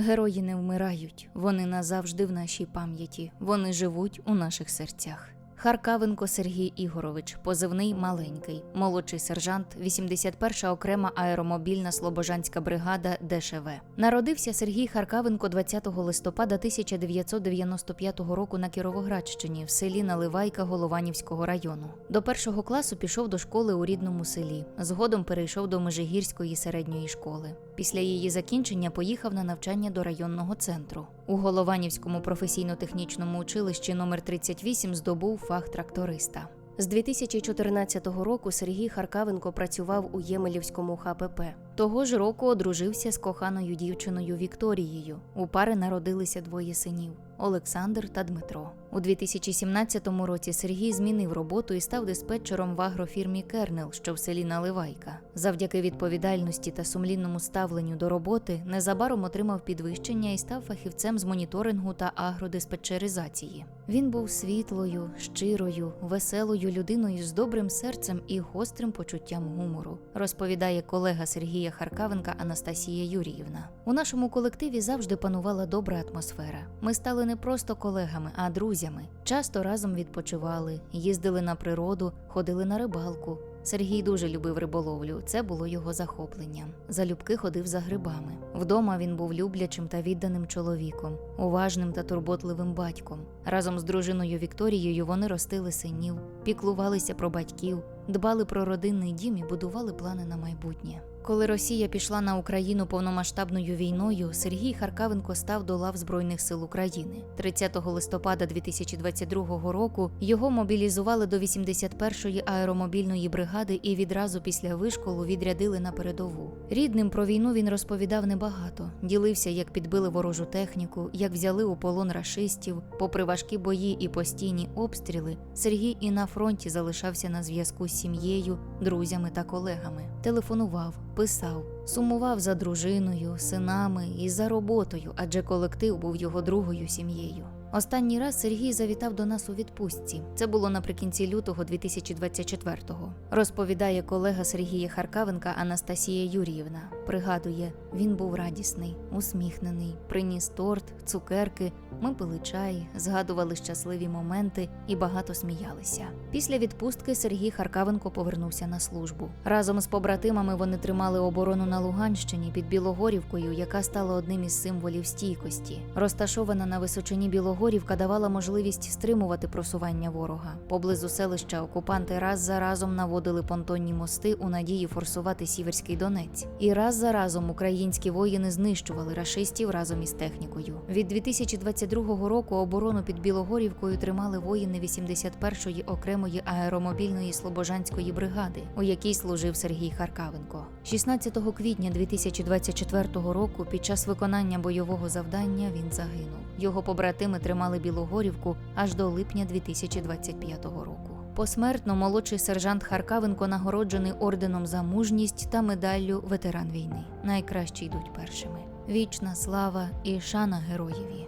Герої не вмирають, вони назавжди в нашій пам'яті, вони живуть у наших серцях. Харкавенко Сергій Ігорович, позивний маленький, молодший сержант, 81-ша окрема аеромобільна слобожанська бригада ДШВ. Народився Сергій Харкавенко 20 листопада 1995 року на Кіровоградщині в селі Наливайка Голованівського району. До першого класу пішов до школи у рідному селі. Згодом перейшов до Межигірської середньої школи. Після її закінчення поїхав на навчання до районного центру. У Голованівському професійно-технічному училищі номер 38 здобув фах тракториста. З 2014 року Сергій Харкавенко працював у Ємелівському ХПП. Того ж року одружився з коханою дівчиною Вікторією. У пари народилися двоє синів Олександр та Дмитро. У 2017 році Сергій змінив роботу і став диспетчером в агрофірмі Кернел, що в селі Наливайка. Завдяки відповідальності та сумлінному ставленню до роботи незабаром отримав підвищення і став фахівцем з моніторингу та агродиспетчеризації. Він був світлою, щирою, веселою людиною з добрим серцем і гострим почуттям гумору, розповідає колега Сергія Харкавенка Анастасія Юріївна. У нашому колективі завжди панувала добра атмосфера. Ми стали не просто колегами, а друзями. Часто разом відпочивали, їздили на природу, ходили на рибалку. Сергій дуже любив риболовлю, це було його захопленням. Залюбки ходив за грибами. Вдома він був люблячим та відданим чоловіком, уважним та турботливим батьком. Разом з дружиною Вікторією вони ростили синів, піклувалися про батьків, дбали про родинний дім і будували плани на майбутнє. Коли Росія пішла на Україну повномасштабною війною, Сергій Харкавенко став до лав Збройних сил України. 30 листопада 2022 року його мобілізували до 81-ї аеромобільної бригади і відразу після вишколу відрядили на передову. Рідним про війну він розповідав небагато. Ділився, як підбили ворожу техніку, як взяли у полон рашистів. Попри важкі бої і постійні обстріли, Сергій і на фронті залишався на зв'язку з сім'єю, друзями та колегами. Телефонував, писав, сумував за дружиною, синами і за роботою, адже колектив був його другою сім'єю. Останній раз Сергій завітав до нас у відпустці. Це було наприкінці лютого 2024-го. Розповідає колега Сергія Харкавенка Анастасія Юріївна. Пригадує, він був радісний, усміхнений, приніс торт, цукерки. Ми пили чай, згадували щасливі моменти і багато сміялися. Після відпустки Сергій Харкавенко повернувся на службу. Разом з побратимами вони тримали оборону на Луганщині під Білогорівкою, яка стала одним із символів стійкості. Розташована на височині Білогорівка давала можливість стримувати просування ворога. Поблизу селища окупанти раз за разом наводили понтонні мости у надії форсувати Сіверський Донець. І раз за разом українські воїни знищували рашистів разом із технікою. Від 2022 року оборону під Білогорівкою тримали воїни 81-ї окремої аеромобільної слобожанської бригади, у якій служив Сергій Харкавенко. 16 квітня 2024 року під час виконання бойового завдання він загинув. Його побратими тримали Білогорівку аж до липня 2025 року. Посмертно молодший сержант Харкавенко нагороджений орденом за мужність та медаллю ветеран війни. Найкращі йдуть першими. Вічна слава і шана героєві.